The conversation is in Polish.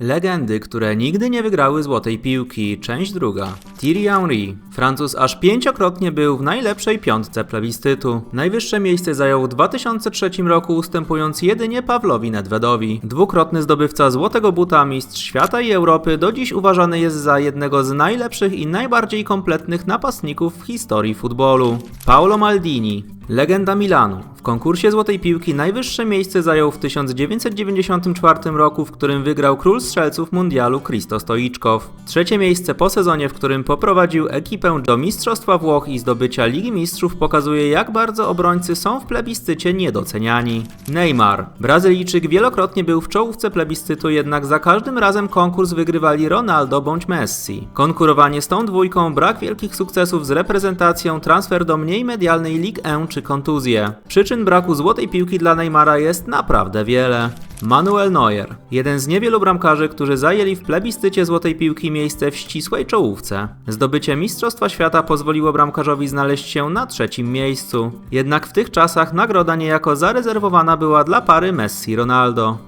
Legendy, które nigdy nie wygrały złotej piłki. Część druga. Thierry Henry. Francuz aż pięciokrotnie był w najlepszej piątce plebiscytu. Najwyższe miejsce zajął w 2003 roku, ustępując jedynie Pawlowi Nedwedowi. Dwukrotny zdobywca złotego buta, mistrz świata i Europy, do dziś uważany jest za jednego z najlepszych i najbardziej kompletnych napastników w historii futbolu. Paolo Maldini. Legenda Milanu. W konkursie Złotej Piłki najwyższe miejsce zajął w 1994 roku, w którym wygrał król strzelców mundialu Christo Stoiczkow. Trzecie miejsce po sezonie, w którym poprowadził ekipę do Mistrzostwa Włoch i zdobycia Ligi Mistrzów pokazuje jak bardzo obrońcy są w plebiscycie niedoceniani. Neymar. Brazylijczyk wielokrotnie był w czołówce plebiscytu, jednak za każdym razem konkurs wygrywali Ronaldo bądź Messi. Konkurowanie z tą dwójką, brak wielkich sukcesów z reprezentacją, transfer do mniej medialnej Ligue 1 czy kontuzje. Przyczyn braku złotej piłki dla Neymara jest naprawdę wiele. Manuel Neuer, jeden z niewielu bramkarzy, którzy zajęli w plebiscycie złotej piłki miejsce w ścisłej czołówce. Zdobycie Mistrzostwa Świata pozwoliło bramkarzowi znaleźć się na trzecim miejscu. Jednak w tych czasach nagroda niejako zarezerwowana była dla pary Messi-Ronaldo.